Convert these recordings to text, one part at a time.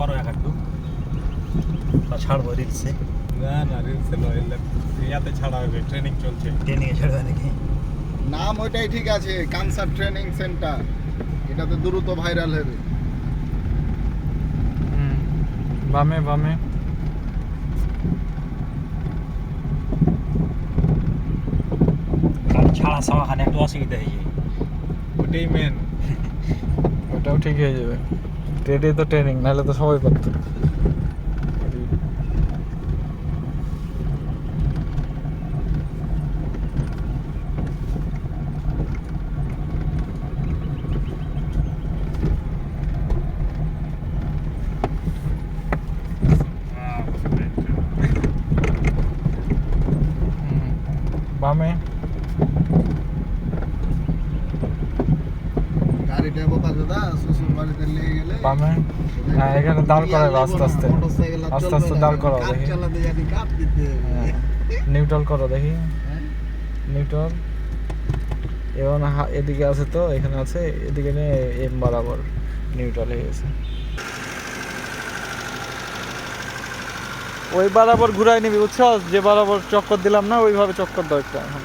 করো এক একটু তা ছাড়বো রিলসে না না রিলসে নয় ইয়াতে ছাড়া হবে ট্রেনিং চলছে। ট্রেনিংয়ে ছাড়বে নাকি? নাম ওইটাই ঠিক আছে ক্যান্সার ট্রেনিং সেন্টার এটাতে দ্রুত ভাইরাল হবে। হুম বামে বামে। গাড়ি ছাড়া সামাখানে একটু অসুবিধা হয়েছে ওটাই মেন ওটাও ঠিক হয়ে যাবে। ট্রেডে তো ট্রেনিং নাহলে তো সবাই পারত বামে গাড়িটা বোকা দাদা শ্বশুর বাড়িতে নিয়ে গেলে বামে হ্যাঁ এখানে দাঁড় করাবে আস্তে আস্তে। আস্তে আস্তে দাঁড় করাও দেখি। চালাতে জানি কাপ দিতে নিউট্রাল করো দেখি। হ্যাঁ? নিউট্রাল। এবং এদিকে আছে তো এখানে আছে এদিকে নিয়ে এম বরাবর নিউট্রাল হয়ে গেছে। ওই বরাবর ঘুরাই নিবি বুঝছ যে বরাবর চক্কর দিলাম না ওইভাবে চক্কর দাও একটা এখন।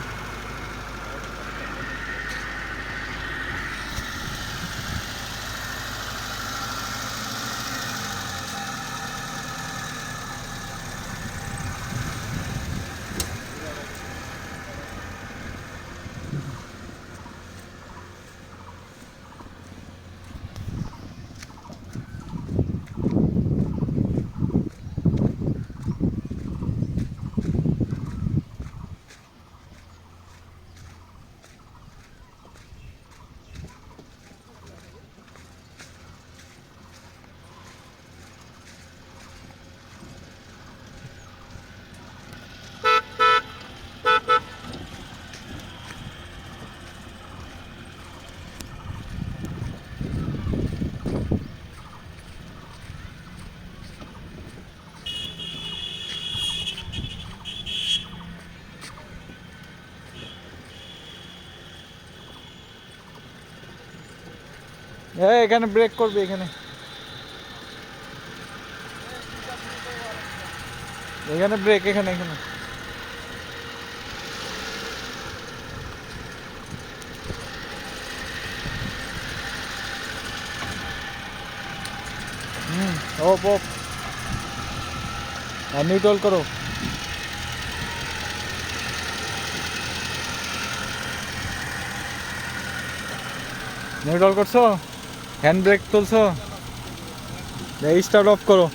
এই এখানে ব্রেক করবি, এখানে। এখানে ব্রেক এখানে এখানে। হুম ওপ ওপ আর নিউট্রাল করো। নিউট্রাল করছ? হ্যান্ড ব্রেক তুলছো? স্টার্ট অফ করো।